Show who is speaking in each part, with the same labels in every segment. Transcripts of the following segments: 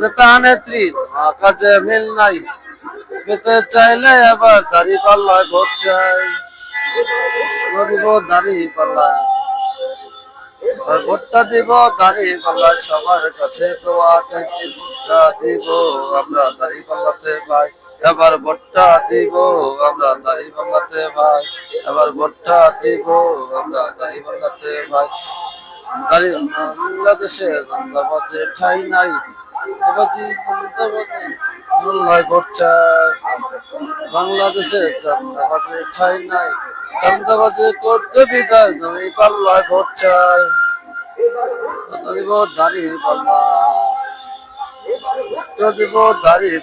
Speaker 1: নেতা নেত্রী মিল নাই পেতে চাইলে আবার দাড়ি পাল্লায় ভোট চাই। দিব দাড়ি ভোটটা দিব দাড়ি পাল্লায়, সবার কাছে চাই। ভোটটা দিব, আমরা দাড়ি পাল্লাতে ভাই এবার ভোটটা দিব, আমরা দাড়ি পাল্লাতে ভাই। এবার ভোটটা দিব, আমরা দাড়ি পাল্লাতে ভাই। বাংলাদেশে জান্দাবাজে ঠাই নাই। বাংলাদেশে ঠাই নাই। করতে বিদায় পাল্লায় ভোট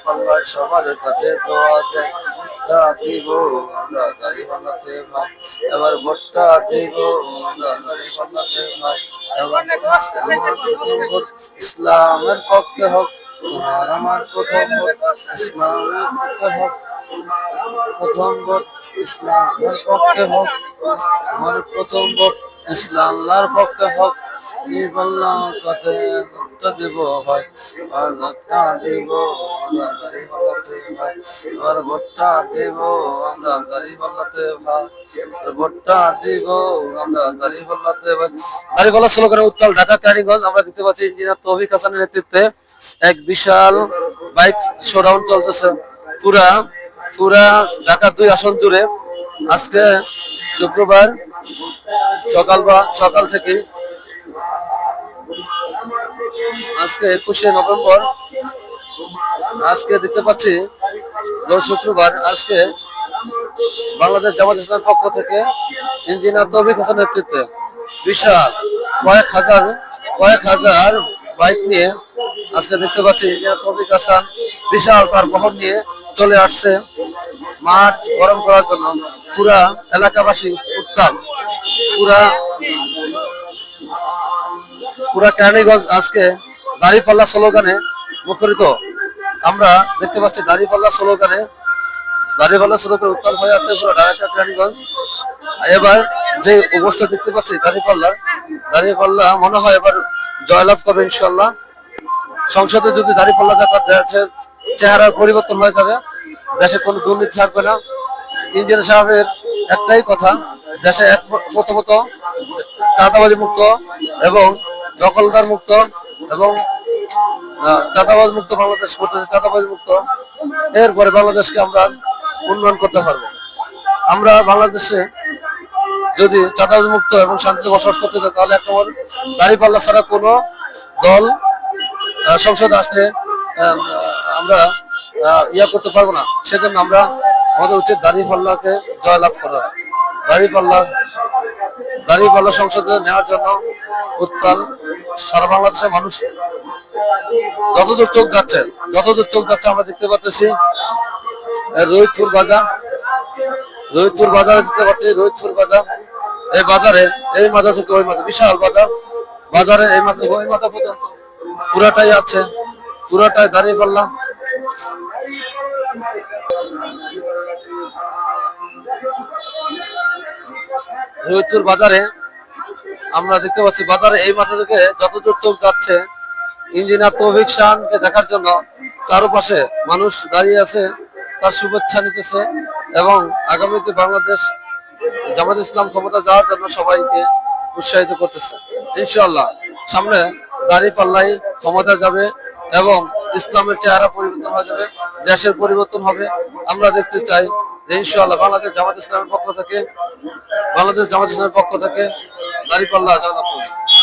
Speaker 1: পাল্লায় সবার কাছে দোয়া চাই। এবার ভোটটা দিব আমরা দাঁড়িয়ে পাল্লাতে ভাই এবার ইসলামের পক্ষে হোক তোমার আমার প্রথম ভোট ইসলামের পক্ষে হোক প্রথম ভোট ইসলামের পক্ষে হোক আমার প্রথম ভোট ইসলাম পক্ষে হোক নিবল্লাম কতে দেব উত্তাল ঢাকা আমরা দেখতে পাচ্ছি ইঞ্জিনিয়ার তৌফিক হাসানের নেতৃত্বে এক বিশাল বাইক শোডাউন চলতেছে। পুরা পুরা ঢাকা দুই আসন জুড়ে আজকে শুক্রবার সকাল বা, সকাল থেকে আজকে একুশে নভেম্বর। আজকে দেখতে পাচ্ছি রোজ শুক্রবার আজকে বাংলাদেশ জামাত ইসলামের পক্ষ থেকে ইঞ্জিনিয়ার তৌফিক হাসান নেতৃত্বে বিশাল কয়েক হাজার কয়েক হাজার বাইক নিয়ে আজকে দেখতে পাচ্ছি ইঞ্জিনিয়ার তৌফিক হাসান বিশাল তার বহন নিয়ে চলে আসছে মাঠ গরম করার জন্য। পুরা এলাকাবাসী উত্তাল। পুরা পুরা কেরানীগঞ্জ আজকে দাড়িপাল্লা স্লোগানে মুখরিত। আমরা দেখতে পাচ্ছি দাড়িপাল্লা স্লোগানে দাড়িপাল্লা স্লোগানে উত্তাল হয়ে আছে পুরো ঢাকা কেরানীগঞ্জ। এবার যে অবস্থা দেখতে পাচ্ছি দাড়িপাল্লার, দাড়িপাল্লা মনে হয় এবার জয়লাভ করবে ইনশাল্লাহ সংসদে যদি দাড়িপাল্লা যাতায়াত দেশের চেহারার পরিবর্তন হয়ে যাবে। দেশে কোনো দুর্নীতি থাকবে না। ইঞ্জিনিয়ার সাহেবের একটাই কথা, দেশে প্রথমত চাঁদাবাজি মুক্ত এবং দখলদার মুক্ত এবং চাঁদাবাজ মুক্ত বাংলাদেশ করতেছে চাঁদাবাজ মুক্ত, এরপরে বাংলাদেশকে আমরা উন্নয়ন করতে পারব। আমরা বাংলাদেশে যদি চাঁদাবাজ মুক্ত এবং শান্তিতে বসবাস করতে চাই, তাহলে এক নম্বর দাঁড়িপাল্লা ছাড়া কোনো দল সংসদে আসলে আমরা ইয়া করতে পারব না। সেজন্য আমরা আমাদের উচিত দাঁড়িপাল্লাকে জয়লাভ করা। দাঁড়িপাল্লা দাঁড়িপাল্লা সংসদে নেওয়ার জন্য উত্তাল সারা বাংলাদেশের মানুষ যতদূর চোখ যাচ্ছে, যতদূর চোখ যাচ্ছে আমরা দেখতে পাচ্ছি রোহিতপুর বাজার, রোহিতপুর বাজারে দেখতে পাচ্ছি, রোহিতপুর বাজার, এই বাজারে, এই মাথা থেকে ওই মাথা, বিশাল বাজার, বাজারে এই মাথা, ওই মাথা পর্যন্ত পুরাটাই আছে, পুরাটাই দাঁড়িয়ে পড়লাম। রোহিতপুর বাজারে আমরা দেখতে পাচ্ছি বাজারে এই মাথা থেকে যতদূর চোখ যাচ্ছে, ইঞ্জিনিয়ার তৌফিক শাহকে দেখার জন্য চারপাশে মানুষ দাঁড়িয়ে আছে, তার শুভেচ্ছা নিতেছে এবং আগামীতে বাংলাদেশ, জামাত ইসলাম ক্ষমতা যাওয়ার জন্য সবাইকে উৎসাহিত করতেছে। ইনশাল্লাহ সামনে দাড়ি পাল্লাই ক্ষমতা যাবে এবং ইসলামের চেহারা পরিবর্তন হয়ে যাবে, দেশের পরিবর্তন হবে। আমরা দেখতে চাই যে ইনশাল্লাহ বাংলাদেশ জামাত ইসলামের পক্ষ থেকে, বাংলাদেশ জামাত ইসলামের পক্ষ থেকে দাড়ি পাল্লা জয়লাভ করবে